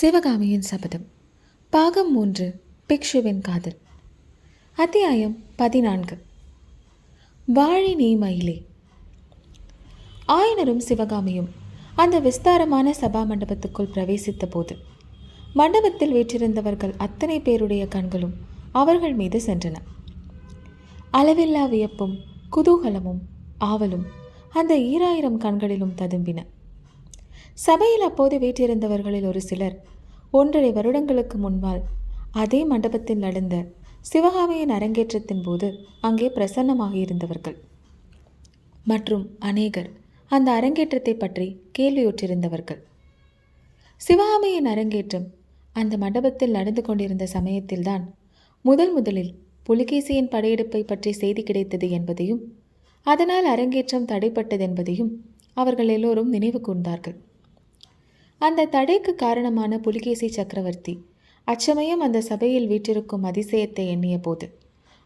சிவகாமியின் சபதம். பாகம் மூன்று பிக்ஷுவின் காதல். அத்தியாயம் பதினான்கு. வாழி நீ மயிலே. ஆயனரும் சிவகாமியும் அந்த விஸ்தாரமான சபா மண்டபத்துக்குள் பிரவேசித்த போது மண்டபத்தில் வீற்றிருந்தவர்கள் அத்தனை பேருடைய கண்களும் அவர்கள் மீது சென்றன. அளவில்லா வியப்பும் குதூகலமும் ஆவலும் அந்த ஈராயிரம் கண்களிலும் ததும்பின. சபையில் அப்போது வீற்றிருந்தவர்களில் ஒரு சிலர் ஒன்றரை வருடங்களுக்கு முன்பால் அதே மண்டபத்தில் நடந்த சிவகாமியின் அரங்கேற்றத்தின் போது அங்கே பிரசன்னமாக இருந்தவர்கள். மற்றும் அநேகர் அந்த அரங்கேற்றத்தை பற்றி கேள்வியுற்றிருந்தவர்கள். சிவகாமியின் அரங்கேற்றம் அந்த மண்டபத்தில் நடந்து கொண்டிருந்த சமயத்தில்தான் முதல் முதலில் புலிகேசியின் படையெடுப்பை பற்றி செய்தி கிடைத்தது என்பதையும் அதனால் அரங்கேற்றம் தடைப்பட்டதென்பதையும் அவர்கள் எல்லோரும் நினைவு கூர்ந்தார்கள். அந்த தடைக்கு காரணமான புலிகேசி சக்கரவர்த்தி. அச்சமயம் அந்த சபையில் வீற்றிருக்கும் அதிசயத்தை எண்ணிய போது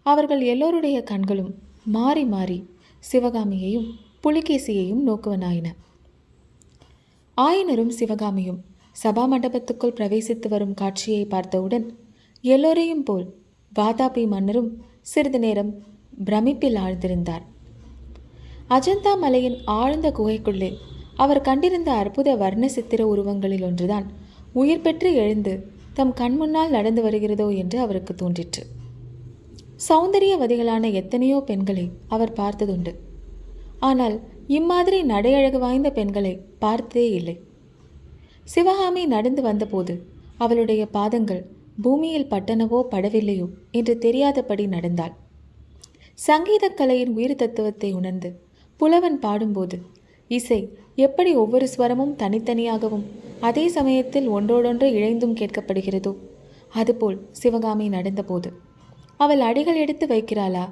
அவர்கள் எல்லோருடைய கண்களும் மாறி மாறி சிவகாமியையும் புலிகேசியையும் நோக்குவனாயின. ஆயனரும் சிவகாமியும் சபா மண்டபத்துக்குள் பிரவேசித்து வரும் காட்சியை பார்த்தவுடன் எல்லோரையும் போல் வாதாபி மன்னரும் சிறிது நேரம் பிரமிப்பில் ஆழ்ந்திருந்தார். அஜந்தா மலையின் ஆழ்ந்த குகைக்குள்ளே அவர் கண்டிருந்த அற்புத வர்ண சித்திர உருவங்களில் ஒன்றுதான். உயிர் பெற்று எழுந்து தம் கண்முன்னால் நடந்து வருகிறதோ என்று அவருக்கு தோன்றிற்று. சௌந்தரியவதிகளான எத்தனையோ பெண்களை அவர் பார்த்ததுண்டு. ஆனால் இம்மாதிரி நடையழகு வாய்ந்த பெண்களை பார்த்ததே இல்லை. சிவகாமி நடந்து வந்தபோது அவளுடைய பாதங்கள் பூமியில் பட்டனவோ படவில்லையோ என்று தெரியாதபடி நடந்தாள். சங்கீதக் கலையின் உயிர் தத்துவத்தை உணர்ந்து புலவன் பாடும்போது இசை எப்படி ஒவ்வொரு ஸ்வரமும் தனித்தனியாகவும் அதே சமயத்தில் ஒன்றோடொன்று இழைந்தும் கேட்கப்படுகிறதோ அதுபோல் சிவகாமி நடந்தபோது அவள் அடிகள் எடுத்து வைக்கிறாளா?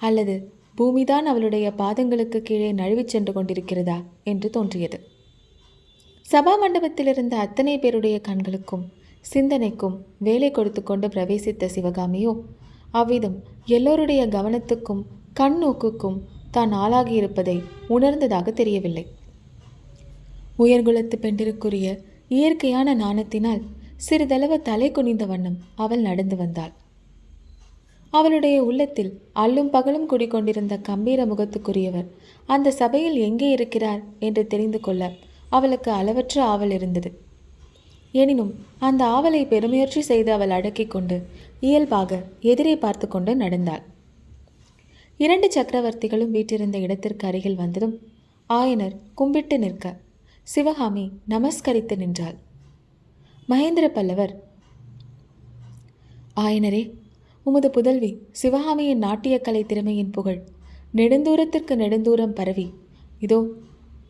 அல்லது பூமிதான் அவளுடைய பாதங்களுக்கு கீழே நழுவிச் சென்று கொண்டிருக்கிறதா? என்று தோன்றியது. சபா மண்டபத்தில் இருந்த அத்தனை பேருடைய கண்களுக்கும் சிந்தனைக்கும் வேலை கொடுத்து கொண்டு பிரவேசித்த சிவகாமியோ அவ்விதம் எல்லோருடைய கவனத்துக்கும் கண் நோக்குக்கும் தான் ஆளாகியிருப்பதை உணர்ந்ததாக தெரியவில்லை. உயர்குலத்து பெண்டிற்குரிய இயற்கையான நாணத்தினால் சிறிதளவு தலை குனிந்த வண்ணம் அவள் நடந்து வந்தாள். அவளுடைய உள்ளத்தில் அல்லும் பகலும் குடிக்கொண்டிருந்த கம்பீர முகத்துக்குரியவர் அந்த சபையில் எங்கே இருக்கிறார்? என்று தெரிந்து கொள்ள அவளுக்கு அளவற்ற ஆவல் இருந்தது. எனினும் அந்த ஆவலை பெருமுயற்சி செய்து அவள் அடக்கிக் கொண்டு இயல்பாக எதிரே பார்த்து கொண்டு நடந்தாள். இரண்டு சக்கரவர்த்திகளும் வீட்டிருந்த இடத்திற்கு அருகில் வந்ததும் ஆயனர் கும்பிட்டு நிற்க சிவகாமி நமஸ்கரித்து நின்றாள். மகேந்திர பல்லவர் ஆயனரே உமது புதல்வி சிவகாமியின் நாட்டியக்கலை திறமையின் புகழ் நெடுந்தூரத்திற்கு நெடுந்தூரம் பரவி இதோ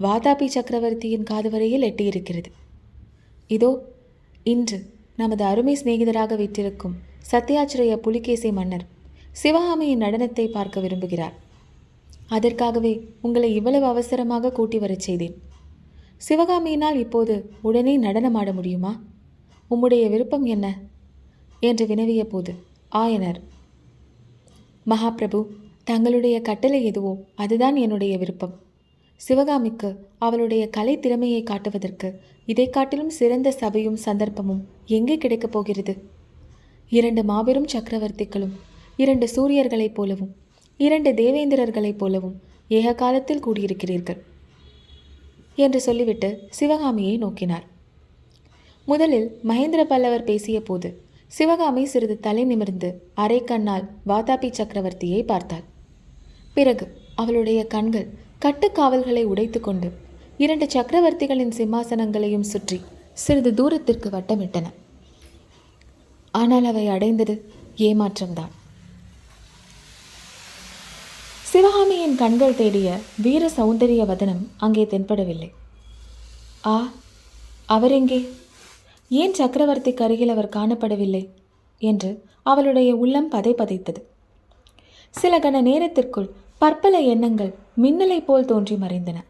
வாதாபி சக்கரவர்த்தியின் காது வரையில் எட்டியிருக்கிறது. இதோ இன்று நமது அருமை சிநேகிதராக விட்டிருக்கும் சத்யாச்சிரய புலிகேசி மன்னர் சிவகாமியின் நடனத்தை பார்க்க விரும்புகிறார். அதற்காகவே உங்களை இவ்வளவு அவசரமாக கூட்டி வரச் செய்தேன். சிவகாமியினால் இப்போது உடனே நடனமாட முடியுமா? உம்முடைய விருப்பம் என்ன? என்று வினவிய போது ஆயனர் மகாபிரபு தங்களுடைய கட்டளை எதுவோ அதுதான் என்னுடைய விருப்பம். சிவகாமிக்கு அவளுடைய கலை திறமையை காட்டுவதற்கு இதை காட்டிலும் சிறந்த சபையும் சந்தர்ப்பமும் எங்கே கிடைக்கப் போகிறது? இரண்டு மாபெரும் சக்கரவர்த்திகளும் இரண்டு சூரியர்களைப் போலவும் இரண்டு தேவேந்திரர்களைப் போலவும் ஏக காலத்தில் கூடியிருக்கிறீர்கள். என்று சொல்லிவிட்டு சிவகாமியை நோக்கினார். முதலில் மகேந்திர பல்லவர் பேசிய போது சிவகாமி சிறிது தலை நிமிர்ந்து அரை கண்ணால் வாதாபி சக்கரவர்த்தியை பார்த்தாள். பிறகு அவளுடைய கண்கள் கட்டுக்காவல்களை உடைத்துக்கொண்டு இரண்டு சக்கரவர்த்திகளின் சிம்மாசனங்களையும் சுற்றி சிறிது தூரத்திற்கு வட்டமிட்டன. ஆனால் அவை அடைந்தது ஏமாற்றம்தான். சிவகாமியின் கண்கள் தேடிய வீர சௌந்தரிய வதனம் அங்கே தென்படவில்லை. ஆ அவர் எங்கே? ஏன் சக்கரவர்த்திக்கு அருகில் அவர் காணப்படவில்லை? என்று அவளுடைய உள்ளம் பதை பதைத்தது. சில கண நேரத்திற்குள் பற்பல எண்ணங்கள் மின்னலை போல் தோன்றி மறைந்தன.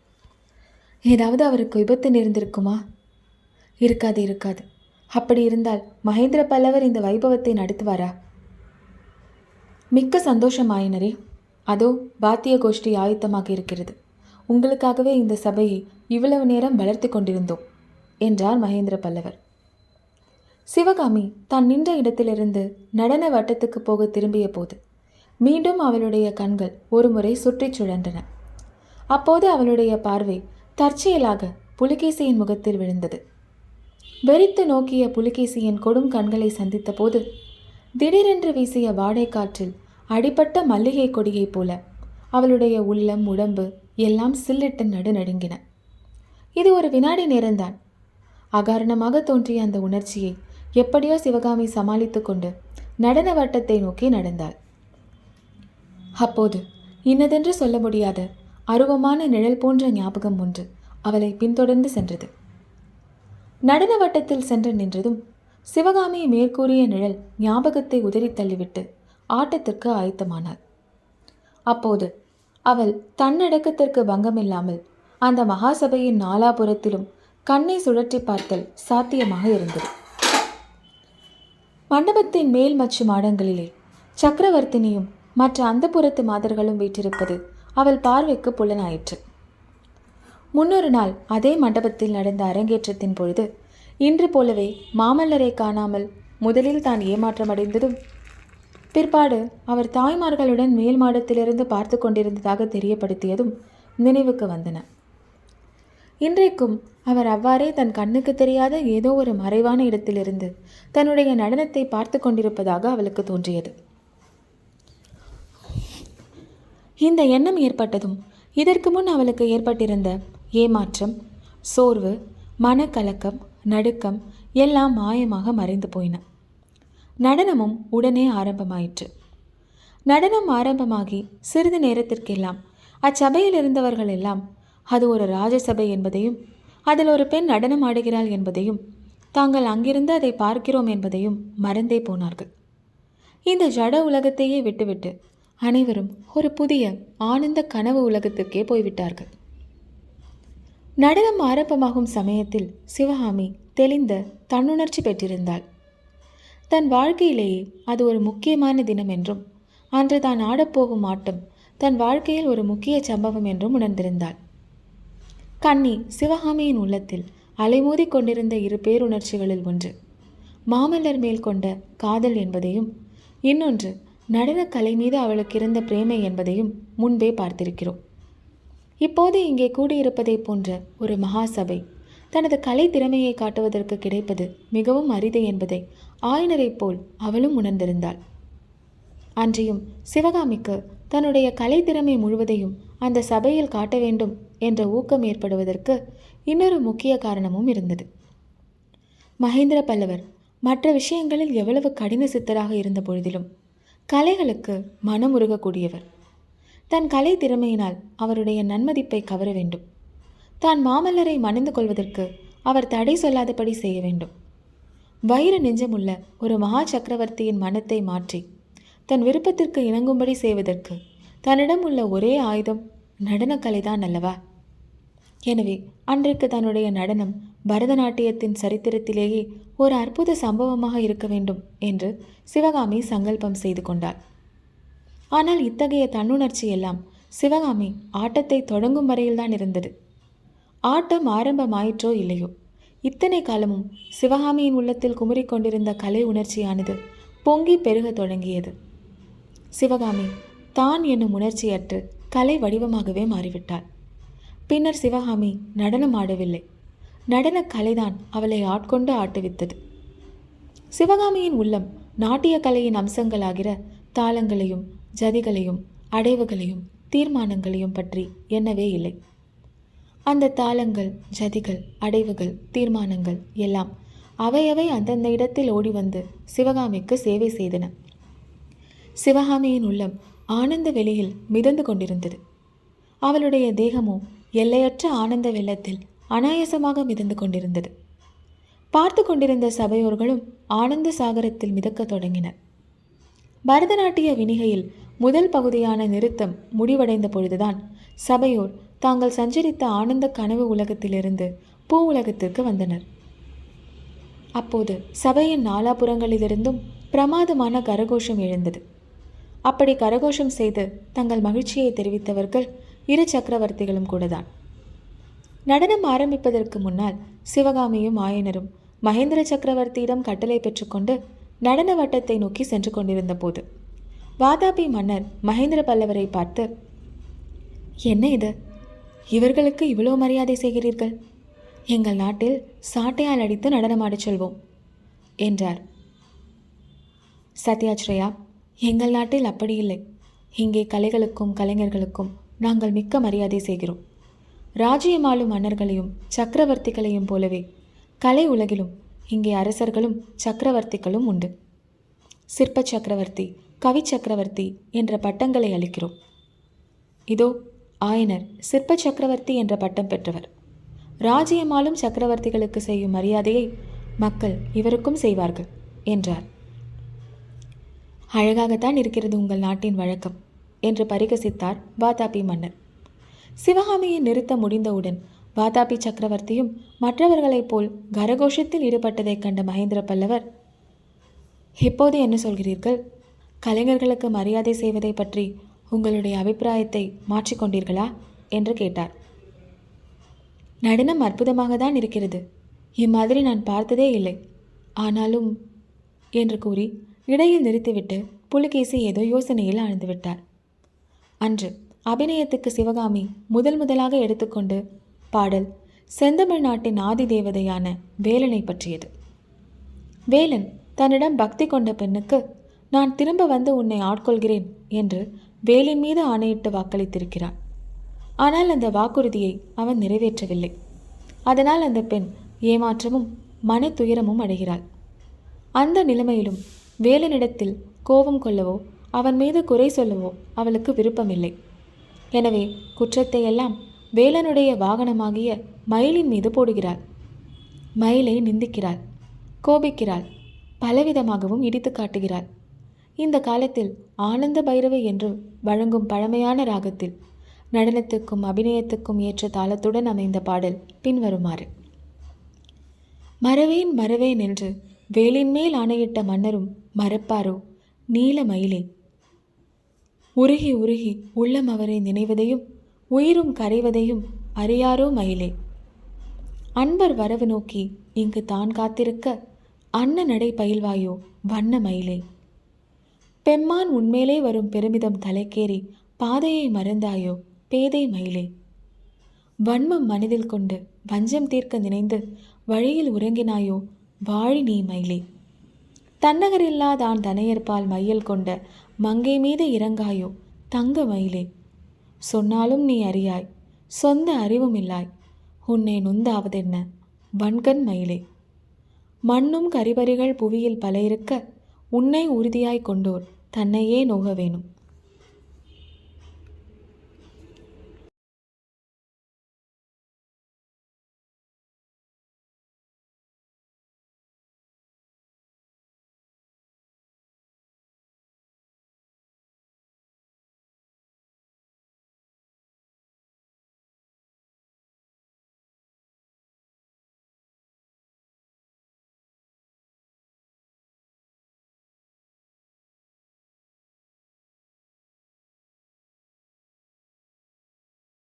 ஏதாவது அவருக்கு விபத்து நேர்ந்திருக்குமா? இருக்காது இருக்காது. அப்படி இருந்தால் மகேந்திர பல்லவர் இந்த வைபவத்தை நடத்துவாரா? மிக்க சந்தோஷமாயினரே அதோ பாத்திய கோஷ்டி ஆயுத்தமாக இருக்கிறது. உங்களுக்காகவே இந்த சபையை இவ்வளவு நேரம் வளர்த்து கொண்டிருந்தோம் என்றார் மகேந்திர பல்லவர். சிவகாமி தான் நின்ற இடத்திலிருந்து நடன வட்டத்துக்கு போக திரும்பிய போது மீண்டும் அவளுடைய கண்கள் ஒருமுறை சுற்றிச் சுழன்றன. அப்போது அவளுடைய பார்வை தற்செயலாக புலிகேசியின் முகத்தில் விழுந்தது. வெறித்து நோக்கிய புலிகேசியின் கொடும் கண்களை சந்தித்த போது திடீரென்று வீசிய வாடை காற்றில் அடிபட்ட மல்லிகை கொடியைப் போல அவளுடைய உள்ளம் உடம்பு எல்லாம் சில்லிட்டு நடுநடுங்கின. இது ஒரு வினாடி நேரம்தான். அகாரணமாக தோன்றிய அந்த உணர்ச்சியை எப்படியோ சிவகாமி சமாளித்து கொண்டு நடன வட்டத்தை நோக்கி நடந்தாள். அப்போது இன்னதென்று சொல்ல முடியாத அருவமான நிழல் போன்ற ஞாபகம் ஒன்று அவளை பின்தொடர்ந்து சென்றது. நடன வட்டத்தில் சென்று நின்றதும் சிவகாமி மேற்கூறிய நிழல் ஞாபகத்தை உதறி தள்ளிவிட்டு ஆட்டத்திற்கு ஆயத்தமானாள். அப்போது அவள் தன்னடக்கத்திற்கு பங்கமில்லாமல் அந்த மகாசபையின் நாலாபுரத்திலும் கண்ணை சுழற்றி பார்த்தல் சாத்தியமாக இருந்தது. மண்டபத்தின் மேல் மற்றும் மாடங்களிலே சக்கரவர்த்தினியும் மற்ற அந்தப்புறத்து மாதர்களும் வீற்றிருப்பது அவள் பார்வைக்கு புலனாயிற்று. முன்னொரு நாள் அதே மண்டபத்தில் நடந்த அரங்கேற்றத்தின் பொழுது இன்று போலவே மாமல்லரை காணாமல் முதலில் தான் ஏமாற்றமடைந்ததும் பிற்பாடு அவர் தாய்மார்களுடன் மேல் மாடத்திலிருந்து பார்த்து கொண்டிருந்ததாக தெரியப்படுத்தியதும் நினைவுக்கு வந்தன. இன்றைக்கும் அவர் அவ்வாறே தன் கண்ணுக்கு தெரியாத ஏதோ ஒரு மறைவான இடத்திலிருந்து தன்னுடைய நடனத்தை பார்த்து கொண்டிருப்பதாக அவளுக்கு தோன்றியது. இந்த எண்ணம் ஏற்பட்டதும் இதற்கு முன் அவளுக்கு ஏற்பட்டிருந்த ஏமாற்றம் சோர்வு மனக்கலக்கம் நடுக்கம் எல்லாம் மாயமாக மறைந்து போயின. நடனமும் உடனே ஆரம்பமாயிற்று. நடனம் ஆரம்பமாகி சிறிது நேரத்திற்கெல்லாம் அச்சபையில் இருந்தவர்கள் எல்லாம் அது ஒரு ராஜசபை என்பதையும் அதில் ஒரு பெண் நடனம் ஆடுகிறாள் என்பதையும் தாங்கள் அங்கிருந்து அதை பார்க்கிறோம் என்பதையும் மறந்தே போனார்கள். இந்த ஜட உலகத்தையே விட்டுவிட்டு அனைவரும் ஒரு புதிய ஆனந்த கனவு உலகத்துக்கே போய்விட்டார்கள். நடனம் ஆரம்பமாகும் சமயத்தில் சிவகாமி தெளிந்த தன்னுணர்ச்சி பெற்றிருந்தாள். தன் வாழ்க்கையிலேயே அது ஒரு முக்கியமான தினம் என்றும் அன்று தான் ஆடப்போகும் ஆட்டம் தன் வாழ்க்கையில் ஒரு முக்கிய சம்பவம் என்றும் உணர்ந்திருந்தாள். கண்ணி சிவகாமியின் உள்ளத்தில் அலைமோதி கொண்டிருந்த இரு பேருணர்ச்சிகளில் ஒன்று மாமல்லர் மேல் கொண்ட காதல் என்பதையும் இன்னொன்று நடனக்கலை மீது அவளுக்கு இருந்த பிரேமை என்பதையும் முன்பே பார்த்திருக்கிறோம். இப்போது இங்கே கூடியிருப்பதைப் போன்ற ஒரு மகாசபை தனது கலை திறமையை காட்டுவதற்கு கிடைப்பது மிகவும் அரிது என்பதை ஆயனரைப் போல் அவளும் உணர்ந்திருந்தாள். அன்றியும் சிவகாமிக்கு தன்னுடைய கலை திறமை முழுவதையும் அந்த சபையில் காட்ட வேண்டும் என்ற ஊக்கம் ஏற்படுவதற்கு இன்னொரு முக்கிய காரணமும் இருந்தது. மகேந்திர பல்லவர் மற்ற விஷயங்களில் எவ்வளவு கடின சித்தராக இருந்த பொழுதிலும் கலைகளுக்கு மனம் உருகக்கூடியவர். தன் கலை திறமையினால் அவருடைய நன்மதிப்பை கவர வேண்டும். தான் மாமல்லரை மணந்து கொள்வதற்கு அவர் தடை சொல்லாதபடி செய்ய வேண்டும். வைர நெஞ்சமுள்ள ஒரு மகா சக்கரவர்த்தியின் மனத்தை மாற்றி தன் விருப்பத்திற்கு இணங்கும்படி செய்வதற்கு தன்னிடம் உள்ள ஒரே ஆயுதம் நடனக்கலைதான் அல்லவா? எனவே அன்றைக்கு தன்னுடைய நடனம் பரதநாட்டியத்தின் சரித்திரத்திலேயே ஒரு அற்புத சம்பவமாக இருக்க வேண்டும் என்று சிவகாமி சங்கல்பம் செய்து கொண்டாள். ஆனால் இத்தகைய தன்னுணர்ச்சி எல்லாம் சிவகாமி ஆட்டத்தை தொடங்கும் வரையில்தான் இருந்தது. ஆட்டம் ஆரம்பமாயிற்றோ இல்லையோ? இத்தனை காலமும் சிவகாமியின் உள்ளத்தில் குமுறிக்கொண்டிருந்த கலை உணர்ச்சியானது பொங்கி பெருக தொடங்கியது. சிவகாமி தான் என்னும் உணர்ச்சியற்று கலை வடிவமாகவே மாறிவிட்டாள். பின்னர் சிவகாமி நடனம் ஆடவில்லை. நடனக் கலைதான் அவளை ஆட்கொண்டு ஆட்டுவித்தது. சிவகாமியின் உள்ளம் நாட்டிய கலையின் அம்சங்களாகிற தாளங்களையும் ஜதிகளையும் அடைவுகளையும் தீர்மானங்களையும் பற்றி எண்ணவே இல்லை. அந்த தாளங்கள் ஜதிகள் அடைவுகள் தீர்மானங்கள் எல்லாம் அவையவை அந்தந்த இடத்தில் ஓடி வந்து சிவகாமிக்கு சேவை செய்தன. சிவகாமியின் உள்ளம் ஆனந்த வெளியில் மிதந்து கொண்டிருந்தது. அவளுடைய தேகமோ எல்லையற்ற ஆனந்த வெள்ளத்தில் அனாயசமாக மிதந்து கொண்டிருந்தது. பார்த்து கொண்டிருந்த சபையோர்களும் ஆனந்த சாகரத்தில் மிதக்கத் தொடங்கினர். பரதநாட்டிய வினிகையில் முதல் பகுதியான நிறுத்தம் முடிவடைந்த பொழுதுதான் சபையோர் தாங்கள் சஞ்சரித்த ஆனந்த கனவு உலகத்திலிருந்து பூ உலகத்திற்கு வந்தனர். அப்போது சபையின் நாலாபுறங்களிலிருந்தும் பிரமாதமான கரகோஷம் எழுந்தது. அப்படி கரகோஷம் செய்து தங்கள் மகிழ்ச்சியை தெரிவித்தவர்கள் இரு சக்கரவர்த்திகளும் கூடதான். நடனம் ஆரம்பிப்பதற்கு முன்னால் சிவகாமியும் ஆயனரும் மகேந்திர சக்கரவர்த்தியிடம் கட்டளை பெற்றுக்கொண்டு நடன வட்டத்தை நோக்கி சென்று கொண்டிருந்த போது வாதாபி மன்னர் மகேந்திர பல்லவரை பார்த்து என்ன இது? இவர்களுக்கு இவ்வளோ மரியாதை செய்கிறீர்கள்? எங்கள் நாட்டில் சாட்டையால் அடித்து நடனமாடச் சொல்வோம் என்றார். சத்யாச்ரயா எங்கள் நாட்டில் அப்படி இல்லை. இங்கே கலைகளுக்கும் கலைஞர்களுக்கும் நாங்கள் மிக்க மரியாதை செய்கிறோம். ராஜ்யமாளும் மன்னர்களையும் சக்கரவர்த்திகளையும் போலவே கலை உலகிலும் இங்கே அரசர்களும் சக்கரவர்த்திகளும் உண்டு. சிற்ப சக்கரவர்த்தி கவி சக்கரவர்த்தி என்ற பட்டங்களை அளிக்கிறோம். இதோ ஆயனர் சிற்ப சக்கரவர்த்தி என்ற பட்டம் பெற்றவர். ராஜ்யமாலும் சக்கரவர்த்திகளுக்கு செய்யும் மரியாதையை மக்கள் இவருக்கும் செய்வார்கள் என்றார். அழகாகத்தான் இருக்கிறது உங்கள் நாட்டின் வழக்கம் என்று பரிகசித்தார் வாதாபி மன்னர். சிவகாமியை நிறுத்த முடிந்தவுடன் வாதாபி சக்கரவர்த்தியும் மற்றவர்களைப் போல் கரகோஷத்தில் ஈடுபட்டதைக் கண்ட மகேந்திர பல்லவர் இப்போது என்ன சொல்கிறீர்கள்? கலைஞர்களுக்கு மரியாதை செய்வதை பற்றி உங்களுடைய அபிப்பிராயத்தை மாற்றிக்கொண்டீர்களா என்று கேட்டார். நடனம் அற்புதமாக தான் இருக்கிறது. இம்மாதிரி நான் பார்த்ததே இல்லை. ஆனாலும் என்று கூறி இடையில் நிறுத்திவிட்டு புலிகேசி ஏதோ யோசனையில் ஆழ்ந்து விட்டார். அன்று அபிநயத்துக்கு சிவகாமி முதல் முதலாக எடுத்துக்கொண்டு பாடல் செந்தமிழ் நாட்டின் ஆதி தேவதையான வேலனை பற்றியது. வேலன் தன்னிடம் பக்தி கொண்ட பெண்ணுக்கு நான் திரும்ப வந்து உன்னை ஆட்கொள்கிறேன் என்று வேலை மீது ஆணையிட்டு வாக்களித்திருக்கிறான் ஆனால் அந்த வாக்குறுதியை அவன் நிறைவேற்றவில்லை. அதனால் அந்த பெண் ஏமாற்றமும் மன துயரமும் அடைகிறாள். அந்த நிலைமையிலும் வேலனிடத்தில் கோபம் கொள்ளவோ அவன் மீது குறை சொல்லவோ அவளுக்கு விருப்பமில்லை. எனவே குற்றத்தை எல்லாம் வேலனுடைய வாகனமாகிய மயிலின் மீது போடுகிறாள். மயிலை நிந்திக்கிறாள் கோபிக்கிறாள் பலவிதமாகவும் இடித்து காட்டுகிறாள். இந்த காலத்தில் ஆனந்த பைரவி என்று வழங்கும் பழமையான ராகத்தில் நடனத்துக்கும் அபிநயத்துக்கும் ஏற்ற தாளத்துடன் அமைந்த பாடல் பின்வருமாறு. மறவேன் மறவேன் என்று வேலின் மேல் ஆணையிட்ட மன்னரும் மறப்பாரோ? நீல மயிலே. உருகி உருகி உள்ளம் அவரை நினைவதையும் உயிரும் கரைவதையும் அறியாரோ மயிலே? அன்பர் வரவு நோக்கி இங்கு தான் காத்திருக்க அன்ன நடை பயில்வாயோ வண்ண மயிலே? பெம்மான் உன்மேலே வரும் பெருமிதம் தலைக்கேறி பாதையை மறந்தாயோ? பேதை மயிலே. வன்மம் மனதில் கொண்டு வஞ்சம் தீர்க்க நினைந்து வழியில் உறங்கினாயோ? வாழி நீ மயிலே. தன்னகரில்லாதான் தனையற்பால் மையல் கொண்ட மங்கை மீது இறங்காயோ? தங்க மயிலே. சொன்னாலும் நீ அறியாய். சொந்த அறிவும் இல்லாய். உன்னை நொந்தாவதென்ன? வன்கண் மயிலே. மண்ணும் கரிபரிகள் புவியில் பல இருக்க உன்னை உறுதியாய் கொண்டோர் தன்னையே நோக வேணும்